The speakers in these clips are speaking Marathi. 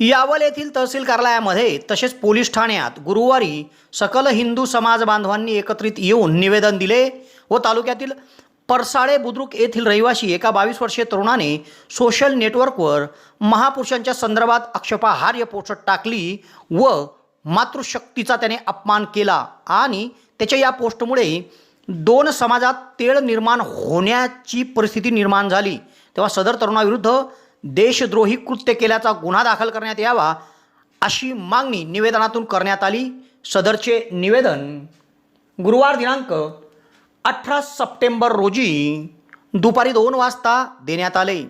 यावल येथील तहसील कार्यालयामध्ये तसेच पोलीस ठाण्यात गुरुवारी सकल हिंदू समाज बांधवांनी एकत्रित येऊन निवेदन दिले व तालुक्यातील परसाळे बुद्रुक येथील रहिवासी एका बावीस वर्षीय तरुणाने सोशल नेटवर्कवर महापुरुषांच्या संदर्भात आक्षेपाहार्य पोस्ट टाकली व मातृशक्तीचा त्याने अपमान केला आणि त्याच्या या पोस्टमुळे दोन समाजात तेळ निर्माण होण्याची परिस्थिती निर्माण झाली. तेव्हा सदर तरुणाविरुद्ध देशद्रोही कृत्य केल्याचा गुन्हा दाखल करण्यात यावा अशी मागणी निवेदनातून करण्यात आली. सदरचे निवेदन गुरुवार दिनांक अठरा सप्टेंबर रोजी दुपारी दोन वाजता देण्यात आले.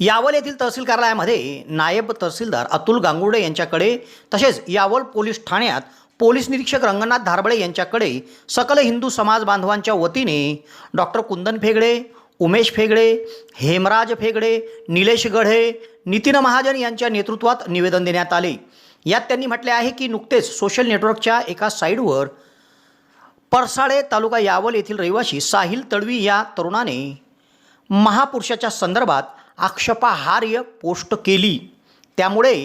यावल येथील तहसील कार्यालयामध्ये नायब तहसीलदार अतुल गांगुर्डे यांच्याकडे तसेच यावल पोलीस ठाण्यात पोलीस निरीक्षक रंगनाथ धारबळे यांच्याकडे सकल हिंदू समाज बांधवांच्या वतीने डॉक्टर कुंदन फेगडे उमेश फेगडे हेमराज फेगडे निलेश गढे नितीन महाजन यांच्या नेतृत्वात निवेदन देण्यात आले. यात त्यांनी म्हटले आहे की नुकतेच सोशल नेटवर्कच्या एका साईडवर परसाळे तालुका यावल येथील रहिवासी साहिल तडवी या तरुणाने महापुरुषाच्या संदर्भात आक्षेपाहार्य पोस्ट केली. त्यामुळे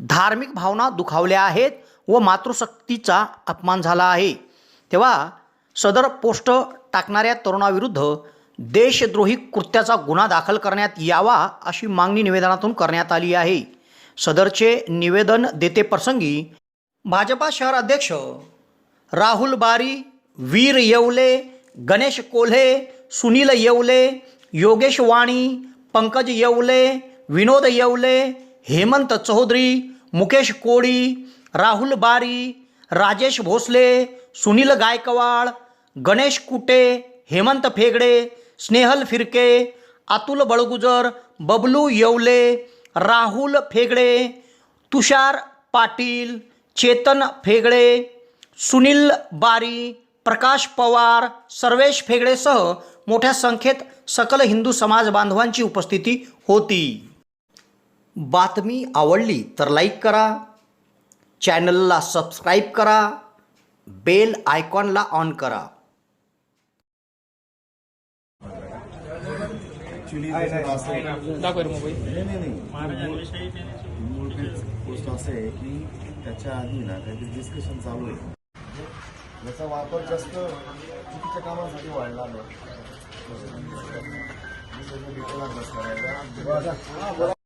धार्मिक भावना दुखावल्या आहेत व मातृशक्तीचा अपमान झाला आहे. तेव्हा सदर पोस्ट टाकणाऱ्या तरुणाविरुद्ध देशद्रोही कृत्याचा गुन्हा दाखल करण्यात यावा अशी मागणी निवेदनातून करण्यात आली आहे. सदरचे निवेदन देते प्रसंगी भाजपा शहर अध्यक्ष राहुल बारी वीर येवले गणेश कोल्हे सुनील येवले योगेश वाणी पंकज येवले विनोद येवले हेमंत चौधरी मुकेश कोळी राहुल बारी राजेश भोसले सुनील गायकवाड गणेश कुटे हेमंत फेगडे स्नेहल फिरके अतुल बळगुजर बबलू येवले राहुल फेगडे तुषार पाटील चेतन फेगडे सुनील बारी प्रकाश पवार सर्वेश फेगडेसह मोठ्या संख्येत सकल हिंदू समाज बांधवांची उपस्थिती होती. बातमी आवडली तर लाईक करा चॅनलला सबस्क्राईब करा बेल आयकॉनला ऑन करा. ऍक्च्युली दाखव मोबाईल नाही नाही गोष्ट असं आहे की त्याच्या आधी ना काहीतरी डिस्कशन चालू आहे याचा वापर जास्त चुकीच्या कामासाठी वाढला नाही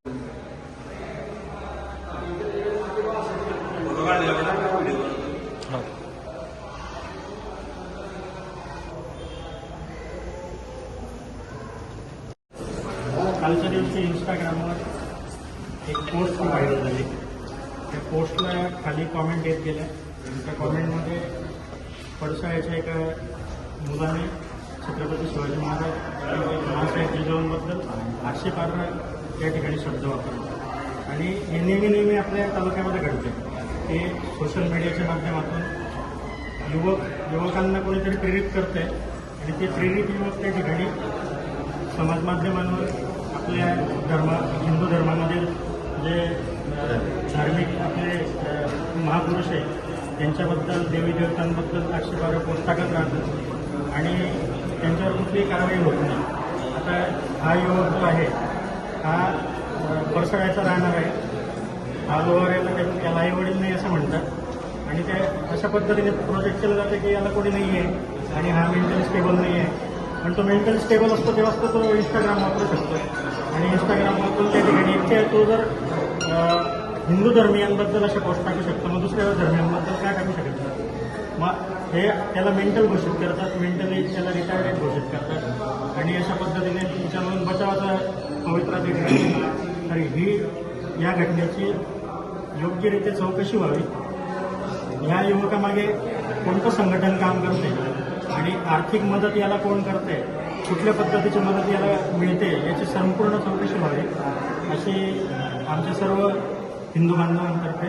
कालच्या दिवशी इंस्टाग्रामवर एक पोस्ट व्हायरल झाली. त्या पोस्टला खाली कॉमेंट येत गेल्या. त्या कॉमेंटमध्ये पडसाळ्याच्या एका मुलाने छत्रपती शिवाजी महाराज महासाहेब जिजाऊंबद्दल आक्षेपार्ह त्या ठिकाणी शब्द वापरले. आणि हे नेहमी नेहमी आपल्या तालुक्यामध्ये घडते ते सोशल मीडियाच्या माध्यमातून युवक युवकांना कोणीतरी प्रेरित करते आणि ते प्रेरित युवक त्या ठिकाणी समाज माध्यमांवर आपल्या धर्मा हिंदू धर्मामधील जे धार्मिक आपले महापुरुष आहे त्यांच्याबद्दल देवी देवतांबद्दल आक्षेपार्ह पोस्ट राहतात आणि त्यांच्यावर कुठलीही कारवाई होत नाही. आता हा युवक जो आहे हा अ, परसळ्याचा राहणार आहे. हा लोहाऱ्याला त्या- त्याला आई वडील नाही असं म्हणतात. आणि ते अशा पद्धतीने प्रोजेक्ट केलं जातं की याला कोणी नाही आहे आणि हा मेंटल स्टेबल नाही आहे पण तो मेंटल स्टेबल असतो तेव्हाच तो तो इंस्टाग्राम वापरू शकतो. आणि इंस्टाग्राम त्या ठिकाणी इथे तो जर हिंदू धर्मियांबद्दल अशा पोस्ट टाकू शकतो मग दुसऱ्या धर्मियांबद्दल काय टाकू शकत नाही. मग हे त्याला मेंटल घोषित करतात मेंटली त्याला रिटायर्ड घोषित करतात. आणि अशा पद्धतीने तुमच्यामधून बचावाचा पवित्रा ते ठिकाणी ही या घटनेची योग्यरित्या चौकशी व्हावी. या युवकामागे कोणतं संघटन काम करते आणि आर्थिक मदत याला कोण करते कुठल्या पद्धतीची मदत याला मिळते याची संपूर्ण चौकशी व्हावी अशी आमच्या सर्व हिंदू बांधवांतर्फे